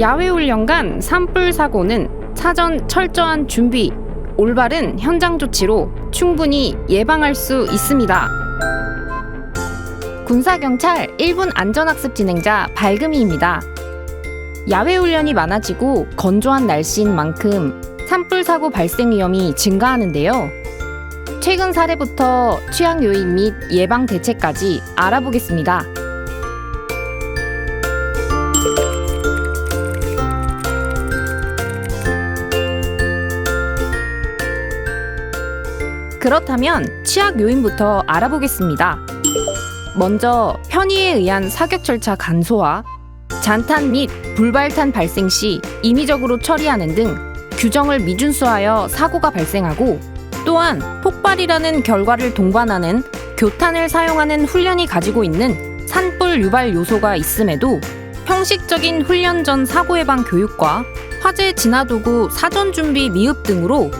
야외 훈련간 산불 사고는 사전 철저한 준비, 올바른 현장 조치로 충분히 예방할 수 있습니다. 군사경찰 1분 안전학습 진행자 발금이입니다. 야외 훈련이 많아지고 건조한 날씨인 만큼 산불 사고 발생 위험이 증가하는데요. 최근 사례부터 취약 요인 및 예방 대책까지 알아보겠습니다. 그렇다면 취약 요인부터 알아보겠습니다. 먼저 편의에 의한 사격 절차 간소화, 잔탄 및 불발탄 발생 시 임의적으로 처리하는 등 규정을 미준수하여 사고가 발생하고 또한 폭발이라는 결과를 동반하는 교탄을 사용하는 훈련이 가지고 있는 산불 유발 요소가 있음에도 형식적인 훈련 전 사고 예방 교육과 화재 진화 도구 사전 준비 미흡 등으로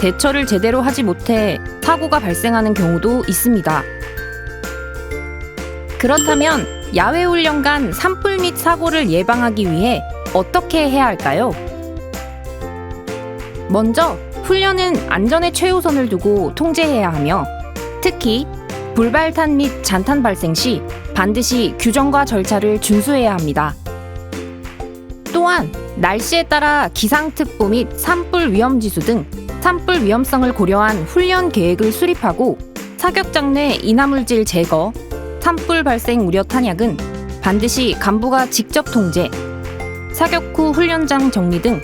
대처를 제대로 하지 못해 사고가 발생하는 경우도 있습니다. 그렇다면 야외 훈련간 산불 및 사고를 예방하기 위해 어떻게 해야 할까요? 먼저 훈련은 안전에 최우선을 두고 통제해야 하며 특히 불발탄 및 잔탄 발생 시 반드시 규정과 절차를 준수해야 합니다. 또한 날씨에 따라 기상특보 및 산불 위험 지수 등 산불 위험성을 고려한 훈련 계획을 수립하고 사격장 내 인화물질 제거, 산불 발생 우려 탄약은 반드시 간부가 직접 통제, 사격 후 훈련장 정리 등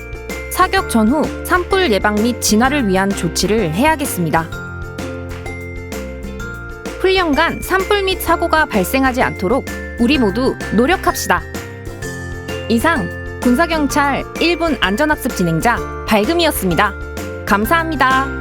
사격 전후 산불 예방 및 진화를 위한 조치를 해야겠습니다. 훈련간 산불 및 사고가 발생하지 않도록 우리 모두 노력합시다. 이상 군사경찰 1분 안전학습 진행자 발금이었습니다. 감사합니다.